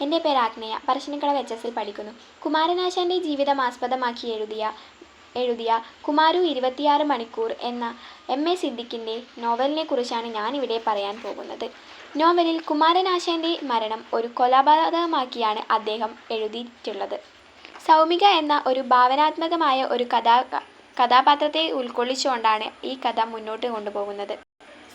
എന്റെ പേര് ആഗ്നേയ. പറശ്ശിനിക്കടവ് എച്ച് പഠിക്കുന്നു. കുമാരനാശാന്റെ ജീവിതം ആസ്പദമാക്കി എഴുതിയ എഴുതിയ കുമാരു ഇരുപത്തിയാറ് മണിക്കൂർ എന്ന എം എ സിദ്ദിഖിന്റെ നോവലിനെ കുറിച്ചാണ് ഞാനിവിടെ പറയാൻ പോകുന്നത്. നോവലിൽ കുമാരനാശാന്റെ മരണം ഒരു കൊലപാതകമാക്കിയാണ് അദ്ദേഹം എഴുതിയിട്ടുള്ളത്. സൗമിക എന്ന ഒരു ഭാവനാത്മകമായ ഒരു കഥാ കഥാപാത്രത്തെ ഉൾക്കൊള്ളിച്ചുകൊണ്ടാണ് ഈ കഥ മുന്നോട്ട് കൊണ്ടുപോകുന്നത്.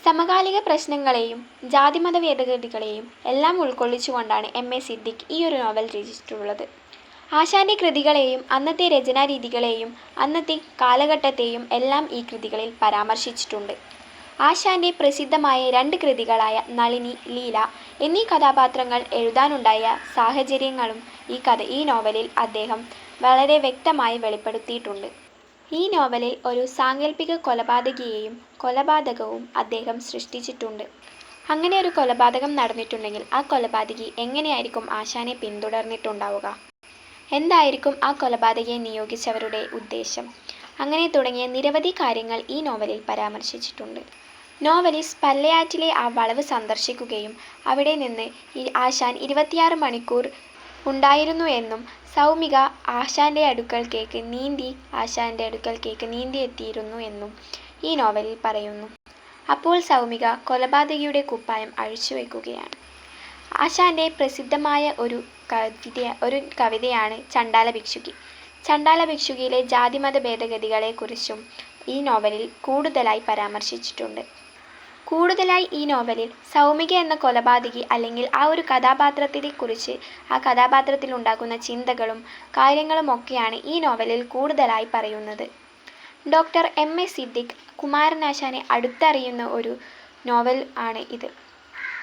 സമകാലിക പ്രശ്നങ്ങളെയും ജാതിമത ഭേദഗതികളെയും എല്ലാം ഉൾക്കൊള്ളിച്ചുകൊണ്ടാണ് എം എ സിദ്ദിഖ് ഈ ഒരു നോവൽ രചിച്ചിട്ടുള്ളത്. ആശാന്റെ കൃതികളെയും അന്നത്തെ രചനാരീതികളെയും അന്നത്തെ കാലഘട്ടത്തെയും എല്ലാം ഈ കൃതികളിൽ പരാമർശിച്ചിട്ടുണ്ട്. ആശാന്റെ പ്രസിദ്ധമായ രണ്ട് കൃതികളായ നളിനി ലീല എന്നീ കഥാപാത്രങ്ങൾ എഴുതാനുണ്ടായ സാഹചര്യങ്ങളും ഈ കഥ ഈ നോവലിൽ അദ്ദേഹം വളരെ വ്യക്തമായി വെളിപ്പെടുത്തിയിട്ടുണ്ട്. ഈ നോവലിൽ ഒരു സാങ്കല്പിക കൊലപാതകിയെയും കൊലപാതകവും അദ്ദേഹം സൃഷ്ടിച്ചിട്ടുണ്ട്. അങ്ങനെ ഒരു കൊലപാതകം നടന്നിട്ടുണ്ടെങ്കിൽ ആ കൊലപാതകി എങ്ങനെയായിരിക്കും ആശാനെ പിന്തുടർന്നിട്ടുണ്ടാവുക? എന്തായിരിക്കും ആ കൊലപാതകയെ നിയോഗിച്ചവരുടെ ഉദ്ദേശം? അങ്ങനെ തുടങ്ങിയ നിരവധി കാര്യങ്ങൾ ഈ നോവലിൽ പരാമർശിച്ചിട്ടുണ്ട്. നോവലിസ്റ്റ് പല്ലയാറ്റിലെ ആ വളവ് സന്ദർശിക്കുകയും അവിടെ നിന്ന് ആശാൻ ഇരുപത്തിയാറ് മണിക്കൂർ ഉണ്ടായിരുന്നു എന്നും സൗമിക ആശാന്റെ അടുക്കൽ കേക്ക് നീന്തി ആശാന്റെ അടുക്കൽക്കേക്ക് നീന്തി എത്തിയിരുന്നു എന്നും ഈ നോവലിൽ പറയുന്നു. അപ്പോൾ സൗമിക കൊലപാതകിയുടെ കുപ്പായം അഴിച്ചു വയ്ക്കുകയാണ് ആശാന്റെ പ്രസിദ്ധമായ ഒരു കവിത ഒരു കവിതയാണ് ചണ്ടാല ഭിക്ഷുകി. ചണ്ടാല ഭിക്ഷുകിയിലെ ജാതിമത ഭേദഗതികളെക്കുറിച്ചും ഈ നോവലിൽ കൂടുതലായി പരാമർശിച്ചിട്ടുണ്ട്. കൂടുതലായി ഈ നോവലിൽ സൗമിക എന്ന കൊലപാതകി അല്ലെങ്കിൽ ആ ഒരു കഥാപാത്രത്തെക്കുറിച്ച് ആ കഥാപാത്രത്തിൽ ഉണ്ടാകുന്ന ചിന്തകളും കാര്യങ്ങളും ഒക്കെയാണ് ഈ നോവലിൽ കൂടുതലായി പറയുന്നത്. ഡോക്ടർ എം എ സിദ്ദിഖ് കുമാരനാശാനെ അടുത്തറിയുന്ന ഒരു നോവൽ ആണ് ഇത്.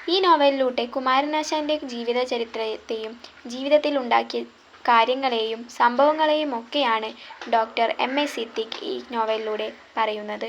ഈ നോവലിലൂടെ കുമാരനാശാന്റെ ജീവിത ചരിത്രത്തെയും ജീവിതത്തിൽ ഉണ്ടാക്കിയ കാര്യങ്ങളെയും സംഭവങ്ങളെയും ഒക്കെയാണ് ഡോക്ടർ എം എ സിദ്ദിഖ് ഈ നോവലിലൂടെ പറയുന്നത്.